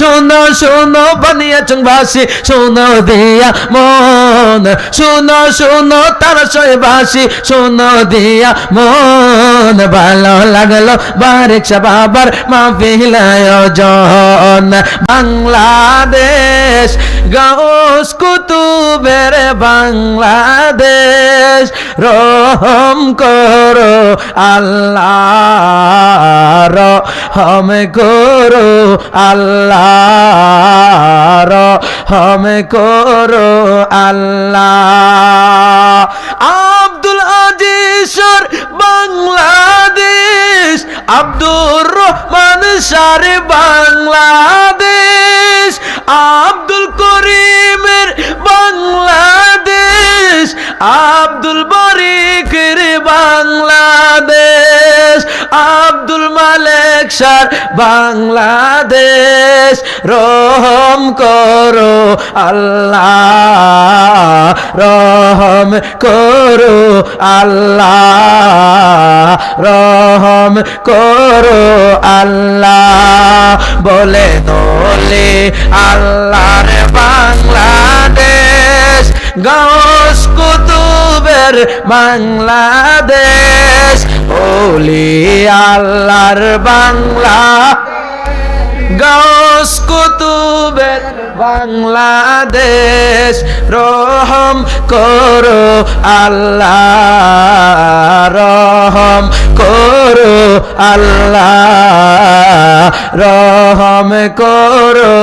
শোনো শোনো বানিয়াচং ভাসি শোনো দিয়া মন, শোনো শোনো তারা সয় ভাসি শোনো দিয়া মন। ভালো লাগল, বারেক বাবার মাহফিল আয়োজন। বাংলাদেশ, গাউস কুতুবের বাংলাদেশ, রহম করো আল্লাহ রহম করো আল্লাহ রহম করো আল্লাহ। আব্দুল আজিজর বাংলাদেশ। আব্দুর রহমান সার বাংলাদেশ। আব্দুল করিমের বাংলাদেশ। আব্দুল বরিকের বাংলাদেশ। আব্দুল মালেক সার বাংলাদেশ। রহম করো আল্লাহ। রহম করো আল্লাহ, রহম করো আল্লাহ। বলে দোলে আল্লাহর বাংলাদেশ, গাউস কুতুবের বাংলাদেশ। ওলি আল্লাহর বাংলা, গাউস কুতুবের বাংলাদেশ, রহম করো আল্লাহ, রহম করো আল্লাহ, রহম করো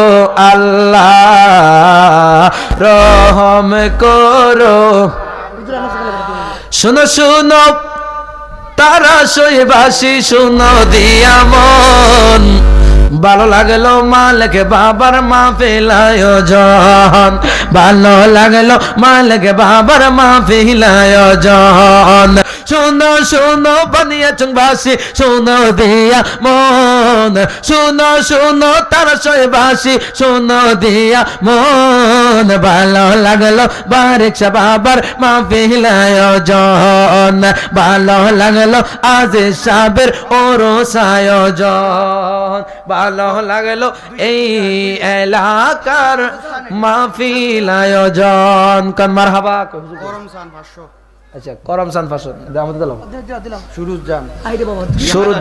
আল্লাহ, রহম করো। শুনো শুনো, তারা সইবাসী শুনো, দিয়া মন। ভালো লাগল মালকে বাবার মা ফেলায় জন ভালো লাগল মালকে বাবার মা আয়োজন শোনো শোনো, বানিয়া বাসি শোনো দিয়া মন। শোনো শোনো সয় বাসি, শোনো দিয়া মন। ভালো লাগল বারেক বাবার মা আয়োজন ভালো লাগল আজ সাবের ওরস আয়োজন ভালো লাগল এই এলাকার মাহফিল আয়োজন কান মার হাবা আচ্ছা করম সান ফাসন আমাদের দিলাম। দিলাম। সুরুজ জান। শুরু